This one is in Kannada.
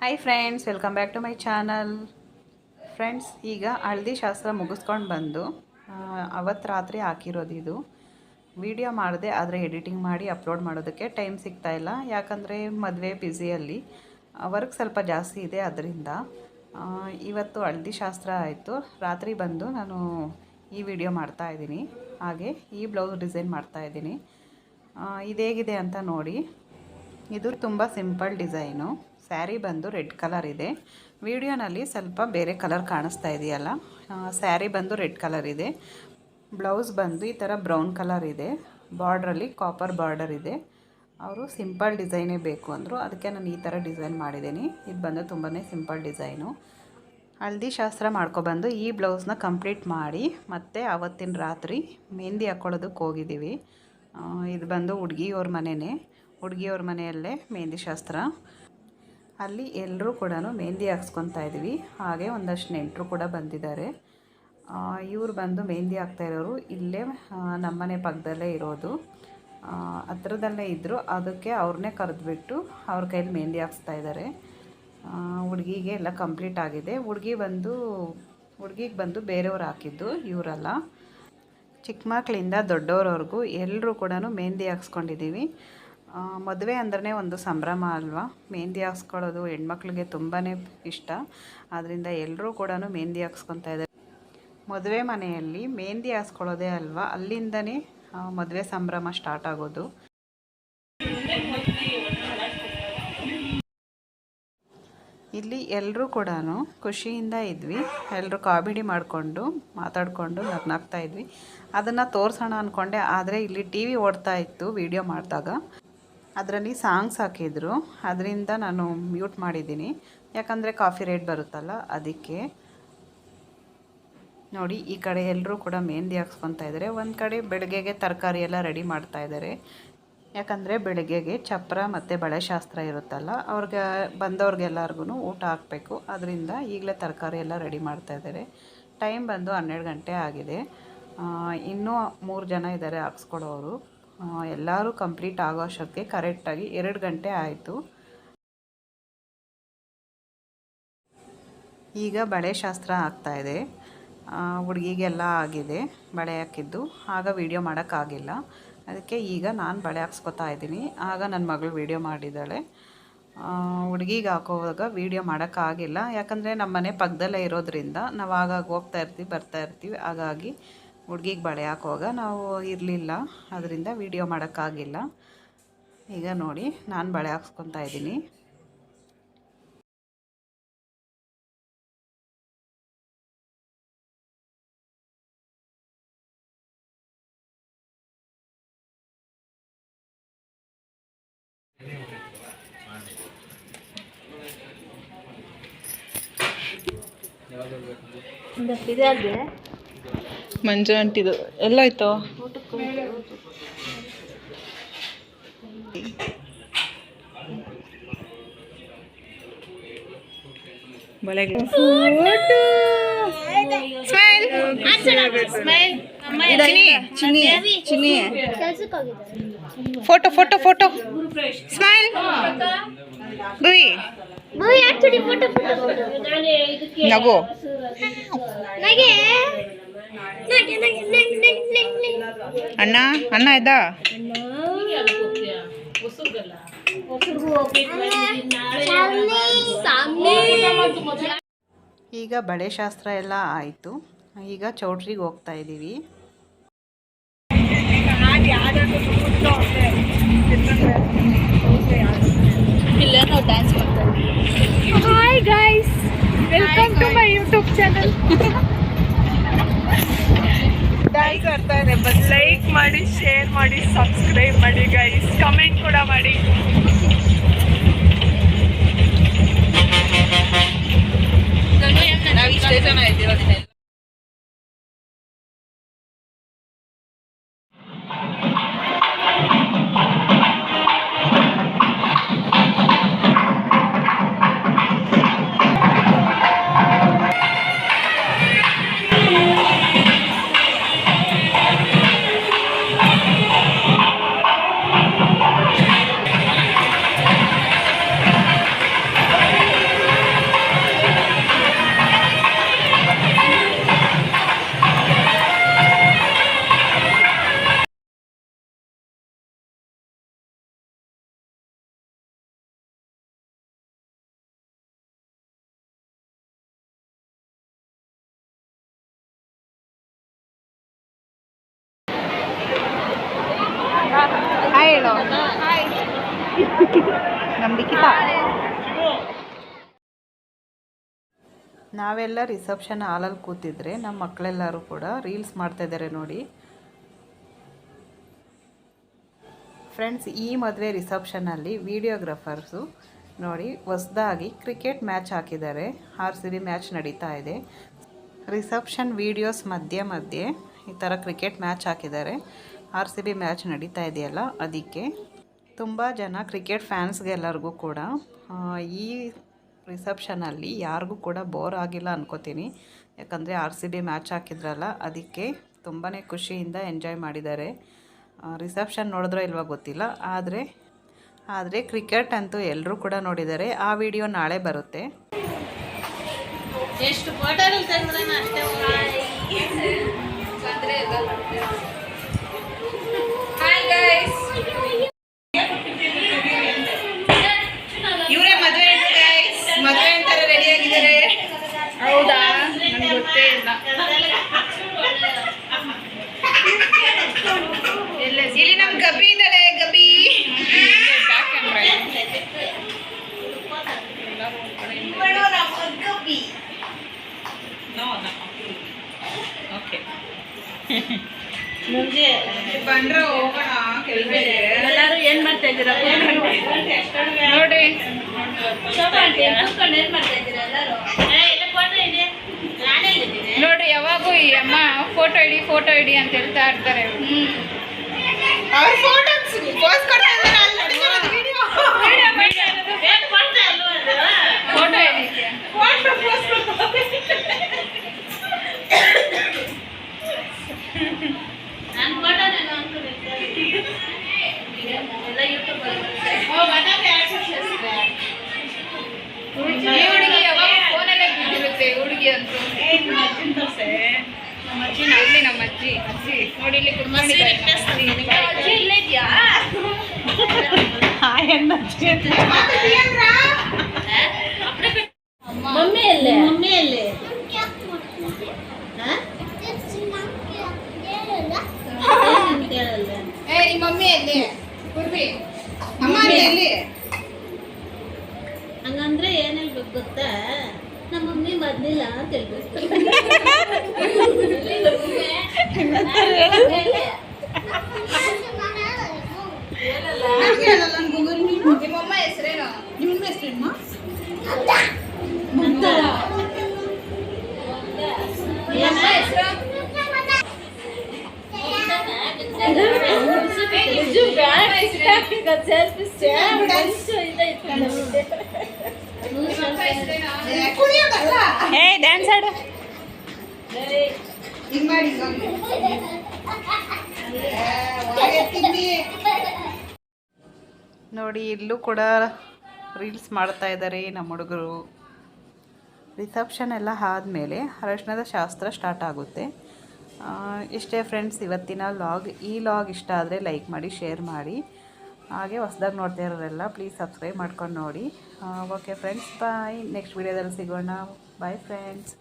Hi friends welcome back to my channel friends ಈಗ ಹಳದಿ ಶಾಸ್ತ್ರ ಮುಗಿಸ್ಕೊಂಡು ಬಂದು ಅವತ್ತು ರಾತ್ರಿ ಹಾಕಿರೋದು ಇದು. ವಿಡಿಯೋ ಮಾಡಿದೆ, ಆದರೆ ಎಡಿಟಿಂಗ್ ಮಾಡಿ ಅಪ್ಲೋಡ್ ಮಾಡೋದಕ್ಕೆ ಟೈಮ್ ಸಿಗ್ತಾ ಇಲ್ಲ. ಯಾಕಂದರೆ ಮದುವೆ ಬ್ಯುಸಿಯಲ್ಲಿ ವರ್ಕ್ ಸ್ವಲ್ಪ ಜಾಸ್ತಿ ಇದೆ ಅದರಿಂದ. ಇವತ್ತು ಹಳದಿ ಶಾಸ್ತ್ರ ಆಯಿತು. ರಾತ್ರಿ ಬಂದು ನಾನು ಈ ವಿಡಿಯೋ ಮಾಡ್ತಾ ಇದ್ದೀನಿ. ಹಾಗೆ ಈ ಬ್ಲೌಸ್ ಡಿಸೈನ್ ಮಾಡ್ತಾ ಇದ್ದೀನಿ. ಇದೇಗಿದೆ ಅಂತ ನೋಡಿ. ಇದು ತುಂಬ ಸಿಂಪಲ್ ಡಿಸೈನು ಸ್ಯಾರಿ ಬಂದು ರೆಡ್ ಕಲರ್ ಇದೆ. ವಿಡಿಯೋನಲ್ಲಿ ಸ್ವಲ್ಪ ಬೇರೆ ಕಲರ್ ಕಾಣಿಸ್ತಾ ಇದೆಯಲ್ಲ? ಸ್ಯಾರಿ ಬಂದು ರೆಡ್ ಕಲರ್ ಇದೆ. ಬ್ಲೌಸ್ ಬಂದು ಈ ಥರ ಬ್ರೌನ್ ಕಲರ್ ಇದೆ. ಬಾರ್ಡ್ರಲ್ಲಿ ಕಾಪರ್ ಬಾರ್ಡರ್ ಇದೆ. ಅವರು ಸಿಂಪಲ್ ಡಿಸೈನೇ ಬೇಕು ಅಂದರು. ಅದಕ್ಕೆ ನಾನು ಈ ಥರ ಡಿಸೈನ್ ಮಾಡಿದ್ದೀನಿ. ಇದು ಬಂದು ತುಂಬಾ ಸಿಂಪಲ್ ಡಿಸೈನು. ಹಳದಿ ಶಾಸ್ತ್ರ ಮಾಡ್ಕೊಬಂದು ಈ ಬ್ಲೌಸ್ನ ಕಂಪ್ಲೀಟ್ ಮಾಡಿ ಮತ್ತೆ ಆವತ್ತಿನ ರಾತ್ರಿ ಮೆಹಂದಿ ಹಾಕ್ಕೊಳ್ಳೋದಕ್ಕೆ ಹೋಗಿದ್ದೀವಿ. ಇದು ಬಂದು ಹುಡುಗಿಯವ್ರ ಮನೆಯೇ ಹುಡುಗಿಯವ್ರ ಮನೆಯಲ್ಲೇ ಮೆಹಂದಿ ಶಾಸ್ತ್ರ. ಅಲ್ಲಿ ಎಲ್ಲರೂ ಕೂಡ ಮೆಹಂದಿ ಹಾಕ್ಸ್ಕೊತಾ ಇದ್ದೀವಿ ಹಾಗೆ ಒಂದಷ್ಟು ನೆಂಟರು ಕೂಡ ಬಂದಿದ್ದಾರೆ. ಇವರು ಬಂದು ಮೆಹಂದಿ ಹಾಕ್ತಾ ಇರೋರು ಇಲ್ಲೇ ನಮ್ಮನೆ ಪಕ್ಕದಲ್ಲೇ ಇರೋದು. ಹತ್ರದಲ್ಲೇ ಇದ್ದರು ಅದಕ್ಕೆ ಅವ್ರನ್ನೇ ಕರೆದ್ಬಿಟ್ಟು ಅವ್ರ ಕೈಲಿ ಮೆಹಂದಿ ಹಾಕ್ಸ್ತಾ ಇದ್ದಾರೆ. ಹುಡುಗಿಗೆ ಎಲ್ಲ ಕಂಪ್ಲೀಟ್ ಆಗಿದೆ. ಹುಡುಗಿ ಬಂದು, ಹುಡುಗಿಗೆ ಬಂದು ಬೇರೆಯವ್ರು ಹಾಕಿದ್ದು ಇವರಲ್ಲ. ಚಿಕ್ಕ ಮಕ್ಕಳಿಂದ ದೊಡ್ಡವ್ರವ್ರಿಗೂ ಎಲ್ಲರೂ ಕೂಡ ಮೆಹಂದಿ ಹಾಕ್ಸ್ಕೊಂಡಿದ್ದೀವಿ. ಮದುವೆ ಅಂದ್ರೆ ಒಂದು ಸಂಭ್ರಮ ಅಲ್ವಾ? ಮೆಹಂದಿ ಹಾಕ್ಸ್ಕೊಳ್ಳೋದು ಹೆಣ್ಮಕ್ಳಿಗೆ ತುಂಬಾ ಇಷ್ಟ. ಆದ್ದರಿಂದ ಎಲ್ಲರೂ ಕೂಡ ಮೆಹಂದಿ ಹಾಕ್ಸ್ಕೊತಾ ಇದ್ದಾರೆ. ಮದುವೆ ಮನೆಯಲ್ಲಿ ಮೆಹಂದಿ ಹಾಕ್ಸ್ಕೊಳ್ಳೋದೇ ಅಲ್ವಾ? ಅಲ್ಲಿಂದನೇ ಮದುವೆ ಸಂಭ್ರಮ ಸ್ಟಾರ್ಟ್ ಆಗೋದು. ಇಲ್ಲಿ ಎಲ್ಲರೂ ಕೂಡ ಖುಷಿಯಿಂದ ಇದ್ವಿ. ಎಲ್ಲರೂ ಕಾಮಿಡಿ ಮಾಡಿಕೊಂಡು, ಮಾತಾಡಿಕೊಂಡು ನಗ್ನಾಗ್ತಾ ಇದ್ವಿ. ಅದನ್ನು ತೋರಿಸೋಣ ಅಂದ್ಕೊಂಡೆ ಆದರೆ ಇಲ್ಲಿ ಟಿ ವಿ ಓಡ್ತಾ ಇತ್ತು, ವಿಡಿಯೋ ಮಾಡಿದಾಗ. ಅದರಲ್ಲಿ ಸಾಂಗ್ಸ್ ಹಾಕಿದ್ರು. ಅದರಿಂದ ನಾನು ಮ್ಯೂಟ್ ಮಾಡಿದ್ದೀನಿ. ಯಾಕಂದರೆ ಕಾಫಿ ರೇಟ್ ಬರುತ್ತಲ್ಲ, ಅದಕ್ಕೆ. ನೋಡಿ, ಈ ಕಡೆ ಎಲ್ಲರೂ ಕೂಡ ಮೆಹಂದಿ ಹಾಕ್ಸ್ಕೊತಾ ಇದ್ದಾರೆ ಒಂದು ಕಡೆ ಬೆಳಗ್ಗೆಗೆ ತರಕಾರಿ ಎಲ್ಲ ರೆಡಿ ಮಾಡ್ತಾ ಇದ್ದಾರೆ ಯಾಕಂದರೆ ಬೆಳಗ್ಗೆಗೆ ಚಪ್ರ ಮತ್ತು ಬಳೆ ಶಾಸ್ತ್ರ ಇರುತ್ತಲ್ಲ, ಅವ್ರಿಗೆ ಬಂದವ್ರಿಗೆಲ್ಲರಿಗೂ ಊಟ ಹಾಕಬೇಕು. ಅದರಿಂದ ಈಗಲೇ ತರಕಾರಿ ಎಲ್ಲ ರೆಡಿ ಮಾಡ್ತಾ ಇದ್ದಾರೆ ಟೈಮ್ ಬಂದು ಹನ್ನೆರಡು ಗಂಟೆ ಆಗಿದೆ. ಇನ್ನೂ ಮೂರು ಜನ ಇದ್ದಾರೆ ಹಾಕ್ಸ್ಕೊಡೋರು. ಎಲ್ಲರೂ ಕಂಪ್ಲೀಟ್ ಆಗೋ ಅಷ್ಟೊತ್ತಿಗೆ ಕರೆಕ್ಟಾಗಿ ಎರಡು ಗಂಟೆ ಆಯಿತು. ಈಗ ಬಳೆ ಶಾಸ್ತ್ರ ಆಗ್ತಾ ಇದೆ. ಹುಡುಗಿಗೆಲ್ಲ ಆಗಿದೆ, ಬಳೆ ಹಾಕಿದ್ದು. ಆಗ ವೀಡಿಯೋ ಮಾಡೋಕ್ಕಾಗಿಲ್ಲ ಅದಕ್ಕೆ ಈಗ ನಾನು ಬಳೆ ಹಾಕ್ಸ್ಕೊತಾ ಇದ್ದೀನಿ. ಆಗ ನನ್ನ ಮಗಳು ವೀಡಿಯೋ ಮಾಡಿದ್ದಾಳೆ. ಹುಡುಗಿಗೆ ಹಾಕೋವಾಗ ವೀಡಿಯೋ ಮಾಡೋಕ್ಕಾಗಿಲ್ಲ ಯಾಕಂದರೆ ನಮ್ಮ ಮನೆ ಪಕ್ಕದಲ್ಲೇ ಇರೋದ್ರಿಂದ ನಾವು ಆಗಾಗ ಹೋಗ್ತಾ ಇರ್ತೀವಿ, ಬರ್ತಾ ಇರ್ತೀವಿ. ಹಾಗಾಗಿ ಹುಡುಗಿಗೆ ಬಳೆ ಹಾಕುವಾಗ ನಾವು ಇರಲಿಲ್ಲ ಅದರಿಂದ ವಿಡಿಯೋ ಮಾಡೋಕ್ಕಾಗಿಲ್ಲ. ಈಗ ನೋಡಿ ನಾನು ಬಳೆ ಹಾಕ್ಸ್ಕೊತಾ ಇದ್ದೀನಿ ಮಂಜು ಅಂಟಿದು ಎಲ್ಲೋಯ್ತು ಬಳೆಗೆ ಫೋಟೋ. Photo photo smile. ನಗೋ. ನಗು. ಅಣ್ಣ ಅಣ್ಣ ಇದ್ದ ಈಗ ಬಳೆ ಶಾಸ್ತ್ರ ಎಲ್ಲ ಆಯಿತು. ಈಗ ಚೌಟ್ರಿಗೆ ಹೋಗ್ತಾ ಇದ್ದೀವಿ. Hi guys welcome to my YouTube channel like ಮಾಡಿ ಶೇರ್ ಮಾಡಿ ಸಬ್ಸ್ಕ್ರೈಬ್ ಮಾಡಿ ಗೈಸ್ ಕಮೆಂಟ್ ಕೂಡ ಮಾಡಿ. ನಂಬಿಕಿತ ನಾವೆಲ್ಲ ರಿಸೆಪ್ಷನ್ ಹಾಲಲ್ಲಿ ಕೂತಿದ್ರೆ ನಮ್ಮ ಮಕ್ಕಳೆಲ್ಲರೂ ಕೂಡ ರೀಲ್ಸ್ ಮಾಡ್ತಾ ಇದ್ದಾರೆ ನೋಡಿ. ಫ್ರೆಂಡ್ಸ್ ಈ ಮದುವೆ ರಿಸೆಪ್ಷನಲ್ಲಿ ವಿಡಿಯೋಗ್ರಾಫರ್ಸು ನೋಡಿ ಹೊಸದಾಗಿ ಕ್ರಿಕೆಟ್ ಮ್ಯಾಚ್ ಹಾಕಿದ್ದಾರೆ. ಆರ್ ಸಿ ಮ್ಯಾಚ್ ನಡೀತಾ ಇದೆ. ರಿಸೆಪ್ಷನ್ ವೀಡಿಯೋಸ್ ಮಧ್ಯೆ ಮಧ್ಯೆ ಈ ಥರ ಕ್ರಿಕೆಟ್ ಮ್ಯಾಚ್ ಹಾಕಿದ್ದಾರೆ. ಆರ್ ಸಿ ಬಿ ಮ್ಯಾಚ್ ನಡೀತಾ ಇದೆಯಲ್ಲ ಅದಕ್ಕೆ ತುಂಬ ಜನ ಕ್ರಿಕೆಟ್ ಫ್ಯಾನ್ಸ್ಗೆಲ್ಲರಿಗೂ ಕೂಡ ಈ ರಿಸೆಪ್ಷನಲ್ಲಿ ಯಾರಿಗೂ ಕೂಡ ಬೋರ್ ಆಗಿಲ್ಲ ಅನ್ಕೋತೀನಿ. ಯಾಕಂದರೆ ಆರ್ ಸಿ ಬಿ ಮ್ಯಾಚ್ ಹಾಕಿದ್ರಲ್ಲ ಅದಕ್ಕೆ ತುಂಬಾ ಖುಷಿಯಿಂದ ಎಂಜಾಯ್ ಮಾಡಿದ್ದಾರೆ. ರಿಸೆಪ್ಷನ್ ನೋಡಿದ್ರೋ ಇಲ್ವೋ ಗೊತ್ತಿಲ್ಲ ಆದರೆ ಆದರೆ ಕ್ರಿಕೆಟ್ ಅಂತೂ ಎಲ್ಲರೂ ಕೂಡ ನೋಡಿದ್ದಾರೆ. ಆ ವಿಡಿಯೋ ನಾಳೆ ಬರುತ್ತೆ. ಎಷ್ಟು ಓಕೆ ಮುಂದೆ ಬಂದ್ರೆ ಹೋಗೋಣ ಕೆಲ್ಸಕ್ಕೆ. ಎಲ್ಲರೂ ಏನ್ ಮಾಡ್ತಾ ಇದ್ದೀರಾ? ನೋಡಿ. ಶೋಭಾ ಆಂಟಿ ಕೂತ್ಕೊಂಡು ಮಾಡ್ತಾ ಇದ್ದೀರಾ ಎಲ್ಲರೂ ಏ, ಇಲ್ಲ ಫೋಟೋ ಇದೆ. ನಾನೇ ನೋಡಿ ಯಾವಾಗೂ ಈ ಅಮ್ಮ ಫೋಟೋ ಇಡಿ ಫೋಟೋ ಇಡಿ ಅಂತ ಹೇಳ್ತಾ ಇರ್ತಾರೆ. ಅವ್ರ ಫೋಟೋ ಪೋಸ್ ಕೊಡ್ತಾ ಇದ್ದಾರೆ ನಮ್ಮ ಅಜ್ಜಿ ಅಜ್ಜಿ ನೋಡಿ ಇಲ್ಲಿ ಕುತ್ಕೊಂಡಿದ್ದಾರೆ ನಮ್ಮ ಅಜ್ಜಿ. ಇಲ್ಲೇ ಇದೆಯಾ ಮಮ್ಮಿ ಅಲ್ಲೇ ಮಮ್ಮಿ ಅಲ್ಲೇ ಕೇಳಲ್ಲ ಏ ನಿಮ್ಮ ಮಮ್ಮಿ ಎಲ್ಲಿ ಪೂರ್ವಿ ಅಮ್ಮ ಎಲ್ಲಿ ಹಂಗಂದ್ರೆ ಏನ್ ಹೇಳ್ಬೇಕು ಗೊತ್ತಾ? ನಮ್ಮ ಮಮ್ಮಿ ಮದ್ಲಿಲ್ಲ ಅಂತ ಹೇಳ್ಬೇಕು ಏ ಡ್ಯಾನ್ಸ್ ಆಡು. ಹಿಂಗ್ ಮಾಡಿ ನೋಡಿ ಇಲ್ಲೂ ಕೂಡ ರೀಲ್ಸ್ ಮಾಡ್ತಾ ಇದ್ದಾರೆ ನಮ್ಮ ಹುಡುಗರು. ರಿಸೆಪ್ಷನ್ ಎಲ್ಲ ಆದಮೇಲೆ ಅರಶಿನದ ಶಾಸ್ತ್ರ ಸ್ಟಾರ್ಟ್ ಆಗುತ್ತೆ. ಇಷ್ಟೇ ಫ್ರೆಂಡ್ಸ್ ಇವತ್ತಿನ ಲಾಗ್ ಈ ಲಾಗ್ ಇಷ್ಟ ಆದರೆ ಲೈಕ್ ಮಾಡಿ ಶೇರ್ ಮಾಡಿ. ಹಾಗೆ ಹೊಸ್ದಾಗಿ ನೋಡ್ತಾ ಇರೋರೆಲ್ಲ ಪ್ಲೀಸ್ ಸಬ್ಸ್ಕ್ರೈಬ್ ಮಾಡ್ಕೊಂಡು ನೋಡಿ. ಓಕೆ ಫ್ರೆಂಡ್ಸ್ ಬಾಯ್ ನೆಕ್ಸ್ಟ್ ವೀಡಿಯೋದಲ್ಲಿ ಸಿಗೋಣ. Bye friends